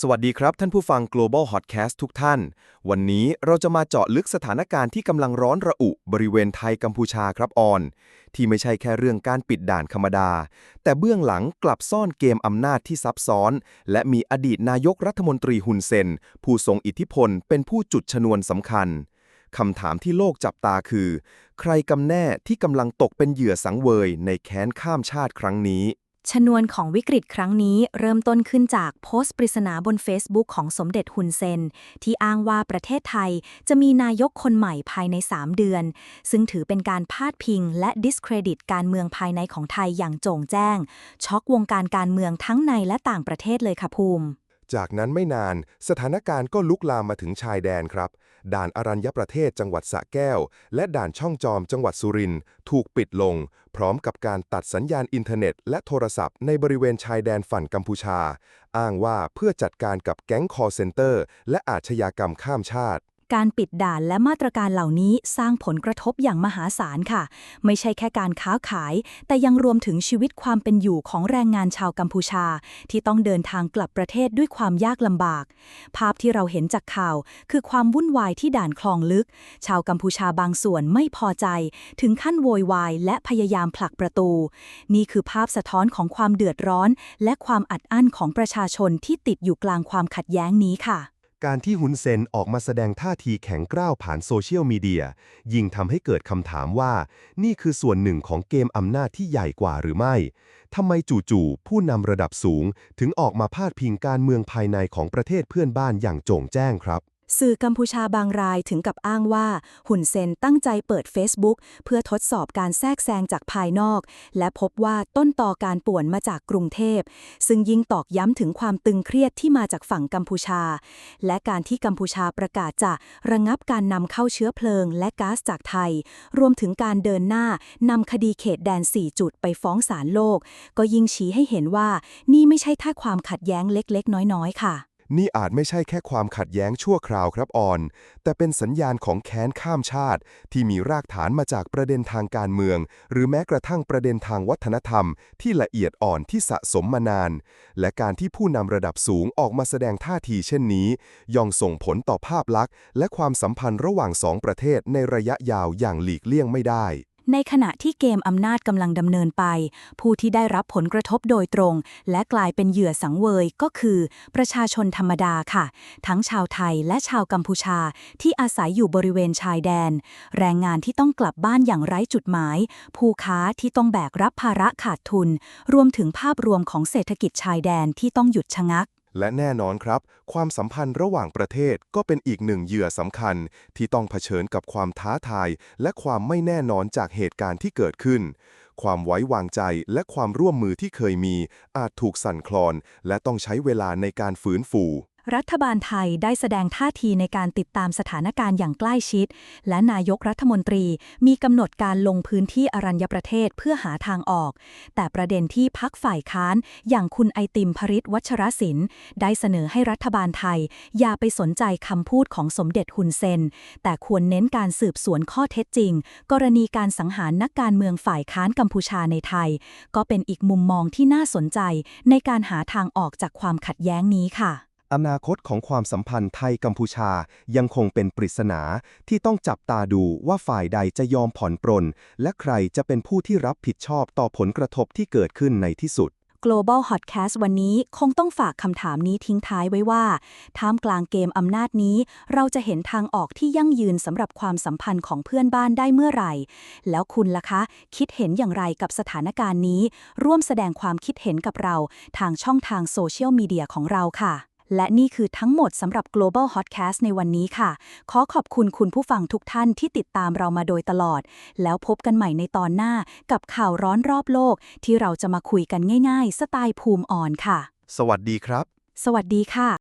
สวัสดีครับท่านผู้ฟัง Global Hotcast ทุกท่าน วันนี้เราจะมาเจาะลึกสถานการณ์ที่กำลังร้อนระอุบริเวณไทยกัมพูชาครับออน ที่ไม่ใช่แค่เรื่องการปิดด่านธรรมดา แต่เบื้องหลังกลับซ่อนเกมอำนาจที่ซับซ้อน และมีอดีตนายกรัฐมนตรีฮุนเซน ผู้ทรงอิทธิพลเป็นผู้จุดชนวนสำคัญคำถามที่โลกจับตาคือ ใครกำแน่ที่กำลังตกเป็นเหยื่อสังเวยในแค้นข้ามชาติครั้งนี้ ชนวนของวิกฤตครั้งนี้เริ่มต้นขึ้นจากโพสต์ปริศนาบน Facebook ของสมเด็จฮุนเซน ที่อ้างว่าประเทศไทยจะมีนายกคนใหม่ภายใน 3 เดือน ซึ่งถือเป็นการพาดพิงและดิสเครดิตการเมืองภายในของไทยอย่างโจ่งแจ้ง ช็อกวงการการเมืองทั้งในและต่างประเทศเลยค่ะภูมิ จากนั้นไม่นานสถานการณ์ก็ลุกลามมาถึงชายแดนครับ ด่านอรัญญประเทศจังหวัดสระแก้ว และด่านช่องจอมจังหวัดสุรินทร์ถูกปิดลง พร้อมกับการตัดสัญญาณอินเทอร์เน็ต และโทรศัพท์ในบริเวณชายแดนฝั่งกัมพูชา อ้างว่าเพื่อจัดการกับแก๊งคอร์เซนเตอร์ และอาชญากรรมข้ามชาติ การปิดด่านและมาตรการเหล่านี้สร้างผลกระทบอย่างมหาศาลค่ะ ไม่ใช่แค่การค้าขาย แต่ยังรวมถึงชีวิตความเป็นอยู่ของแรงงานชาวกัมพูชา ที่ต้องเดินทางกลับประเทศด้วยความยากลำบาก ภาพที่เราเห็นจากข่าว คือความวุ่นวายที่ด่านคลองลึก ชาวกัมพูชาบางส่วนไม่พอใจ ถึงขั้นโวยวาย และพยายามผลักประตู นี่คือภาพสะท้อนของความเดือดร้อน และความอัดอั้นของประชาชนที่ติดอยู่กลางความขัดแย้งนี้ค่ะ การที่ฮุนเซนออกมาแสดงท่าทีแข็งกร้าวผ่านโซเชียลมีเดียยิ่งทำให้เกิดคำถามว่า นี่คือส่วนหนึ่งของเกมอำนาจที่ใหญ่กว่าหรือไม่ทำไมจู่ๆผู้นำระดับสูงถึงออกมาพาดพิงการเมืองภายในของประเทศเพื่อนบ้านอย่างโจ่งแจ้งครับ สื่อกัมพูชาบางรายถึงกับอ้างว่า หุ่นเซนตั้งใจเปิด Facebook เพื่อทดสอบการแทรกแซงจากภายนอก และพบว่าต้นต่อการป่วนมาจากกรุงเทพ ซึ่งยิ่งตอกย้ำถึงความตึงเครียดที่มาจากฝั่งกัมพูชา และการที่กัมพูชาประกาศจะระงับการนำเข้าเชื้อเพลิง และก๊าซจากไทย รวมถึงการเดินหน้านำคดีเขตแดน 4 จุดไปฟ้องศาลโลก ก็ยิ่งชี้ให้เห็นว่านี่ไม่ใช่แค่ความขัดแย้งเล็กๆ น้อยๆ ค่ะ นี่อาจไม่ใช่แค่ความขัดแย้งชั่วคราวครับออน แต่เป็นสัญญาณของแค้นข้ามชาติ ที่มีรากฐานมาจากประเด็นทางการเมือง หรือแม้กระทั่งประเด็นทางวัฒนธรรม ที่ละเอียดอ่อนที่สะสมมานาน และการที่ผู้นำระดับสูงออกมาแสดงท่าทีเช่นนี้ ย่อมส่งผลต่อภาพลักษณ์ และความสัมพันธ์ระหว่างสองประเทศในระยะยาวอย่างหลีกเลี่ยงไม่ได้ ในขณะที่เกมอำนาจกำลังดำเนินไป ผู้ที่ได้รับผลกระทบโดยตรง และกลายเป็นเหยื่อสังเวยก็คือ ประชาชนธรรมดาค่ะ ทั้งชาวไทยและชาวกัมพูชาที่อาศัยอยู่บริเวณชายแดน แรงงานที่ต้องกลับบ้านอย่างไร้จุดหมาย ผู้ค้าที่ต้องแบกรับภาระขาดทุน รวมถึงภาพรวมของเศรษฐกิจชายแดนที่ต้องหยุดชะงัก และแน่นอนครับ ความสัมพันธ์ระหว่างประเทศก็เป็นอีกหนึ่งเหยื่อสำคัญ ที่ต้องเผชิญกับความท้าทาย และความไม่แน่นอนจากเหตุการณ์ที่เกิดขึ้น ความไว้วางใจและความร่วมมือที่เคยมี อาจถูกสั่นคลอน และต้องใช้เวลาในการฟื้นฟู รัฐบาลไทยได้แสดงท่าทีในการติดตามสถานการณ์อย่างใกล้ชิด และนายกรัฐมนตรีมีกำหนดการลงพื้นที่อรัญญประเทศเพื่อหาทางออก แต่ประเด็นที่พักฝ่ายค้านอย่างคุณไอติมพริตวัชรศิลป์ได้เสนอให้รัฐบาลไทย อย่าไปสนใจคำพูดของสมเด็จฮุนเซน แต่ควรเน้นการสืบสวนข้อเท็จจริง กรณีการสังหารนักการเมืองฝ่ายค้านกัมพูชาในไทย ก็เป็นอีกมุมมองที่น่าสนใจในการหาทางออกจากความขัดแย้งนี้ค่ะ อนาคตของความสัมพันธ์ไทยกัมพูชายังคงเป็นปริศนาที่ต้องจับตาดูว่าฝ่ายใดจะยอมผ่อนปรน และใครจะเป็นผู้ที่รับผิดชอบต่อผลกระทบที่เกิดขึ้นในที่สุด Global Hotcast วันนี้คงต้องฝากคำถามนี้ทิ้งท้ายไว้ว่า ท่ามกลางเกมอำนาจนี้ เราจะเห็นทางออกที่ยั่งยืนสำหรับความสัมพันธ์ของเพื่อนบ้านได้เมื่อไหร่ แล้วคุณล่ะคะ คิดเห็นอย่างไรกับสถานการณ์นี้ ร่วมแสดงความคิดเห็นกับเราทางช่องทางโซเชียลมีเดียของเราค่ะ และนี่คือทั้งหมดสำหรับ Global Hotcast ในวันนี้ค่ะ ขอขอบคุณคุณผู้ฟังทุกท่านที่ติดตามเรามาโดยตลอด แล้วพบกันใหม่ในตอนหน้ากับข่าวร้อนรอบโลก ที่เราจะมาคุยกันง่าย ๆ สไตล์ภูมิอ่อนค่ะ สวัสดีครับ สวัสดีค่ะ